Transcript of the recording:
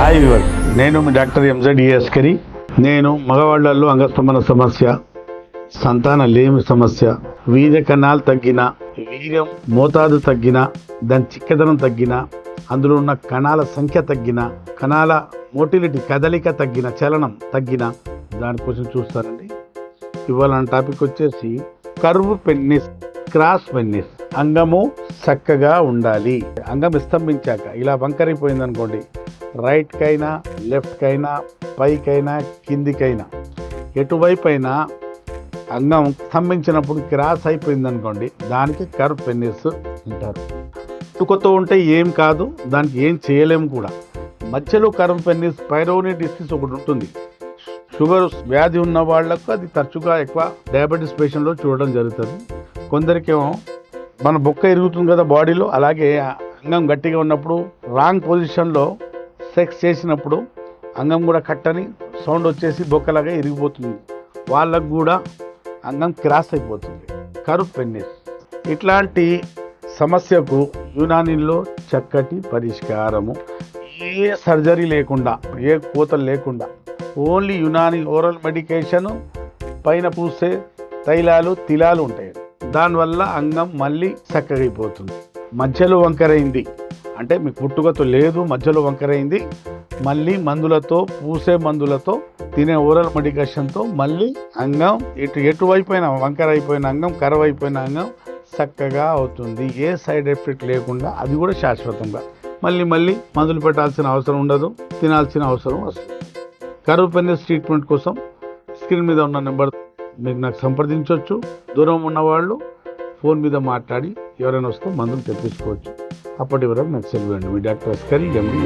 Hi we were నేను మీ doctor MZ ఈఎస్కరి నేను మగవాళ్ళలో అంగస్తంభన సమస్య సంతాన లేమి సమస్య వీర్య కణాలు తగ్గిన వీర్యం మోతాదు తగ్గిన దాని చిక్కదనం తగ్గిన అందులో ఉన్న కణాల సంఖ్య తగ్గిన కణాల మోటిలిటీ కదలిక తగ్గిన చలనం తగ్గిన దానికోసం చూస్తారండి ఇవాళ టాపిక్ వచ్చేసి కర్వ్ పెన్నిస్ క్రాస్ పెన్నిస్. అంగము చక్కగా ఉండాలి. అంగం స్తంభించాక ఇలా వంకరైపోయింది అనుకోండి రైట్కైనా లెఫ్ట్కైనా పైకైనా కిందికైనా. ఎటువైపు అయినా అంగం స్తంభించినప్పుడు క్రాస్ అయిపోయింది అనుకోండి దానికి కర్వ్ పెన్నిస్ అంటారు. పుట్టుకతో ఉంటే ఏం కాదు దానికి ఏం చేయలేము కూడా. మధ్యలో కర్వ్ పెన్నిస్ పైరోని డిసీజ్ ఒకటి ఉంటుంది. షుగర్ వ్యాధి ఉన్న వాళ్ళకు అది తరచుగా ఎక్కువ డయాబెటీస్ పేషెంట్లో చూడడం జరుగుతుంది. కొందరికేమో మన బొక్క ఎరుగుతుంది కదా బాడీలో అలాగే అంగం గట్టిగా ఉన్నప్పుడు రాంగ్ పొజిషన్లో సెక్స్ చేసినప్పుడు అంగం కూడా కట్టని సౌండ్ వచ్చేసి బొక్కలాగా ఇరిగిపోతుంది. వాళ్ళకు కూడా అంగం క్రాస్ అయిపోతుంది. కరువు పెన్నిస్. ఇట్లాంటి సమస్యకు యునానిలో చక్కటి పరిష్కారము. ఏ సర్జరీ లేకుండా ఏ కోతలు లేకుండా ఓన్లీ యునాని ఓరల్ మెడికేషన్ పైన పూసే తైలాలు తిలాలు ఉంటాయి. దానివల్ల అంగం మళ్ళీ చక్కగైపోతుంది. మధ్యలో వంకరైంది. అంటే మీకు పుట్టుకతో లేదు మధ్యలో వంకరైంది మళ్ళీ మందులతో పూసే మందులతో తినే ఓరల్ మెడికేషన్తో మళ్ళీ అంగం ఇటు ఎటువైపు అయినా వంకర అయిపోయిన అంగం కరవ అయిపోయిన అంగం చక్కగా అవుతుంది. ఏ సైడ్ ఎఫెక్ట్ లేకుండా అది కూడా శాశ్వతంగా. మళ్ళీ మళ్ళీ మందులు పెట్టాల్సిన అవసరం ఉండదు తినాల్సిన అవసరం వస్తుంది. కరువు పెన్నెస్ ట్రీట్మెంట్ కోసం స్క్రీన్ మీద ఉన్న నెంబర్ మీకు నాకు సంప్రదించవచ్చు దూరం ఉన్నవాళ్ళు ఫోన్ మీద మాట్లాడి ఎవరైనా వస్తే మందులు తెప్పించుకోవచ్చు. அப்படி வர செல்ல வேண்டும் டாக்டர் ஸ்கரி எம்டி